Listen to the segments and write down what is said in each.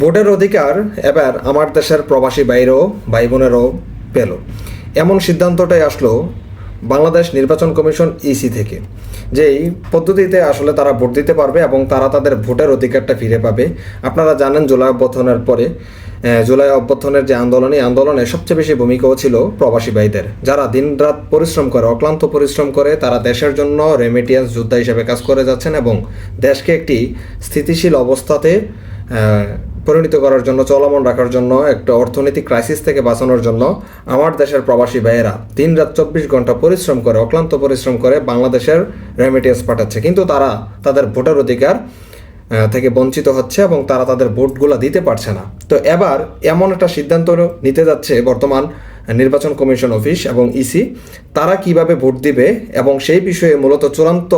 ভোটের অধিকার এবার আমার দেশের প্রবাসী বাইরেও ভাই বোনেরও পেল। এমন সিদ্ধান্তটাই আসলো বাংলাদেশ নির্বাচন কমিশন ইসি থেকে, যেই পদ্ধতিতে আসলে তারা ভোট দিতে পারবে এবং তারা তাদের ভোটের অধিকারটা ফিরে পাবে। আপনারা জানেন, জুলাই অভ্যর্থনের পরে জুলাই অভ্যর্থনের যে আন্দোলন, এই আন্দোলনে সবচেয়ে বেশি ভূমিকাও ছিল প্রবাসী ভাইদের। যারা দিনরাত পরিশ্রম করে, অক্লান্ত পরিশ্রম করে, তারা দেশের জন্য রেমিটিয়েন্স যোদ্ধা হিসেবে কাজ করে যাচ্ছেন এবং দেশকে একটি স্থিতিশীল অবস্থাতে পরিণত করার জন্য, চলমান রাখার জন্য, একটা অর্থনৈতিক ক্রাইসিস থেকে বাঁচানোর জন্য আমার দেশের প্রবাসী ভাইয়েরা দিন রাত চব্বিশ ঘণ্টা পরিশ্রম করে, অক্লান্ত পরিশ্রম করে বাংলাদেশের রেমিটেন্স পাঠাচ্ছে। কিন্তু তারা তাদের ভোটার অধিকার থেকে বঞ্চিত হচ্ছে এবং তারা তাদের ভোটগুলো দিতে পারছে না। তো এবার এমন একটা সিদ্ধান্ত নিতে যাচ্ছে বর্তমান নির্বাচন কমিশন অফিস এবং ইসি তারা কীভাবে ভোট দিবে এবং সেই বিষয়ে মূলত চূড়ান্ত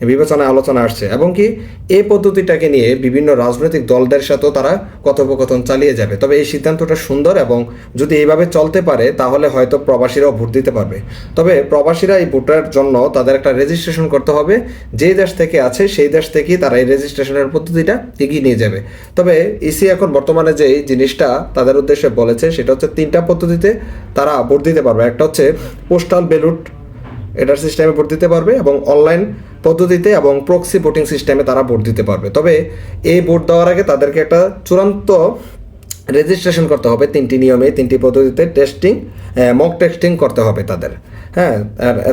বিবেচনায় আলোচনা আসছে এবং কি এই পদ্ধতিটাকে নিয়ে বিভিন্ন রাজনৈতিক দলদের সাথেও তারা কথোপকথন চালিয়ে যাবে। তবে এই সিদ্ধান্তটা সুন্দর এবং যদি এইভাবে চলতে পারে, তাহলে হয়তো প্রবাসীরাও ভোট দিতে পারবে। তবে প্রবাসীরা এই ভোটার জন্য তাদের একটা রেজিস্ট্রেশন করতে হবে। যেই দেশ থেকে আছে, সেই দেশ থেকেই তারা এই রেজিস্ট্রেশনের পদ্ধতিটা এগিয়ে নিয়ে যাবে। তবে ইসি এখন বর্তমানে যে জিনিসটা তাদের উদ্দেশ্যে বলেছে, সেটা হচ্ছে তিনটা পদ্ধতিতে তারা ভোট দিতে পারবে। একটা হচ্ছে পোস্টাল ব্যালট এটার সিস্টেমে ভোট দিতে পারবে এবং অনলাইন পদ্ধতিতে এবং প্রক্সি ভোটিং সিস্টেমে তারা ভোট দিতে পারবে। তবে এই ভোট দেওয়ার আগে তাদেরকে একটা চূড়ান্ত রেজিস্ট্রেশন করতে হবে। তিনটি নিয়মে, তিনটি পদ্ধতিতে টেস্টিং মক টেস্টিং করতে হবে তাদের। হ্যাঁ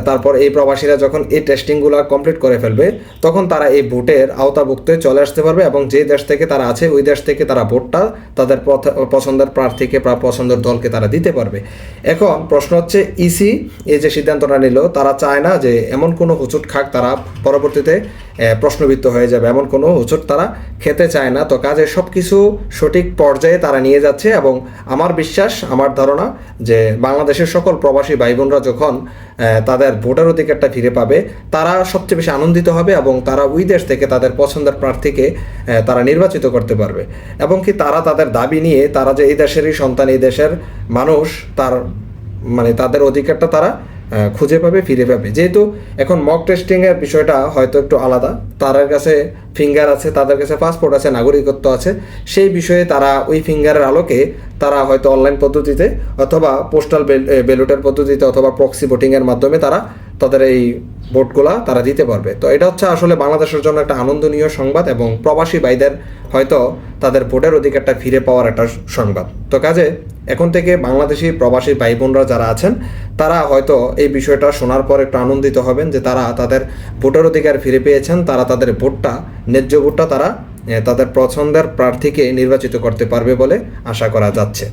তারপর এই প্রবাসীরা যখন এই টেস্টিংগুলো কমপ্লিট করে ফেলবে, তখন তারা এই ভোটের আওতাভুক্তে চলে আসতে পারবে এবং যে দেশ থেকে তারা আছে, ওই দেশ থেকে তারা ভোটটা তাদের পছন্দের প্রার্থীকে বা পছন্দের দলকে তারা দিতে পারবে। এখন প্রশ্ন হচ্ছে ইসি এই যে সিদ্ধান্তটা নিল, তারা চায় না যে এমন কোনো হুচুট খাক তারা পরবর্তীতে প্রশ্নবিদ্ধ হয়ে যাবে। এমন কোনো হুচুট তারা খেতে চায় না। তো কাজে সব কিছু সঠিক পর্যায়ে তারা নিয়ে যাচ্ছে এবং আমার বিশ্বাস, আমার ধারণা যে বাংলাদেশের সকল প্রবাসী ভাই বোনরা যখন তাদের ভোটার অধিকারটা ফিরে পাবে, তারা সবচেয়ে বেশি আনন্দিত হবে এবং তারা ওই দেশ থেকে তাদের পছন্দের প্রার্থীকে তারা নির্বাচিত করতে পারবে। এবং কি তারা তাদের দাবি নিয়ে, তারা যে এই দেশেরই সন্তান, এই দেশের মানুষ, তার মানে তাদের অধিকারটা তারা খুঁজে পাবে, ফিরে পাবে। যেহেতু এখন মক টেস্টিং এর বিষয়টা হয়তো একটু আলাদা। তাদের কাছে ফিঙ্গার আছে, তাদের কাছে পাসপোর্ট আছে, নাগরিকত্ব আছে। সেই বিষয়ে তারা ওই ফিঙ্গারের আলোকে তারা হয়তো অনলাইন পদ্ধতিতে অথবা পোস্টাল ব্যালটের পদ্ধতিতে অথবা প্রক্সি ভোটিংয়ের মাধ্যমে তারা তাদের এই ভোটগুলা তারা দিতে পারবে। তো এটা হচ্ছে আসলে বাংলাদেশের জন্য একটা আনন্দনীয় সংবাদ এবং প্রবাসী ভাইদের হয়তো তাদের ভোটের অধিকারটা ফিরে পাওয়ার একটা সংবাদ। তো কাজে এখন থেকে বাংলাদেশি প্রবাসী ভাই বোনরা যারা আছেন তারা হয়তো এই বিষয়টা শোনার পর একটু আনন্দিত হবেন যে তারা তাদের ভোটার অধিকার ফিরে পেয়েছেন, তারা তাদের ভোটটা, ন্যায্য ভোটটা তারা তাদের পছন্দের প্রার্থীকে নির্বাচিত করতে পারবে বলে আশা করা যাচ্ছে।